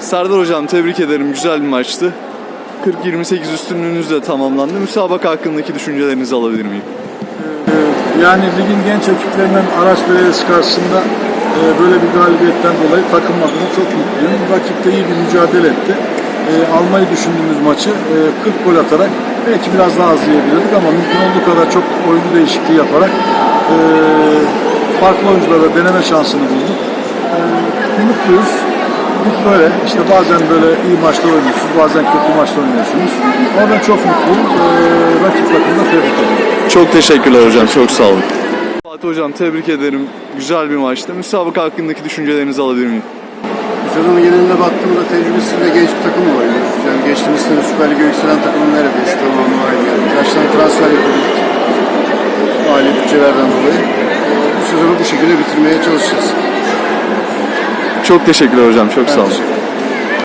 Serdar Hocam tebrik ederim. Güzel bir maçtı. 40-28 üstünlüğünüzle tamamlandı. Müsabaka hakkındaki düşüncelerinizi alabilir miyim? Yani ligin genç ekiplerinden Araç Belediyesi karşısında e, böyle bir galibiyetten dolayı takım adına çok mutluyum. Rakip de iyi bir mücadele etti. E, almayı düşündüğümüz maçı e, 40 gol atarak belki biraz daha az yiyebilirdik ama mümkün olduğu kadar çok oyuncu değişikliği yaparak e, farklı oyunculara deneme şansını bulduk. E, mutluyuz. Lig böyle. İşte bazen böyle iyi maçlar oynuyorsunuz, bazen kötü maçlar oynuyorsunuz. Ama ben çok mutluyum. E, rakip takımda tebrik ederim. Çok teşekkürler hocam. Çok sağ olun. Fatih Hocam tebrik ederim. Güzel bir maçtı. Müsabaka hakkındaki düşüncelerinizi alabilir miyim? Bu sezonun geneline baktığımda tecrübesiz ve genç bir takımla oynuyoruz. Yani geçtiğimiz sene Süper Lig'e yükselen takımın neredeyse tamamı aynı. Yani birkaç tane transfer yapabildik. Mali bütçelerden dolayı. Bu sezonu bu şekilde bitirmeye çalışacağız. Çok teşekkürler hocam. Çok sağ olun.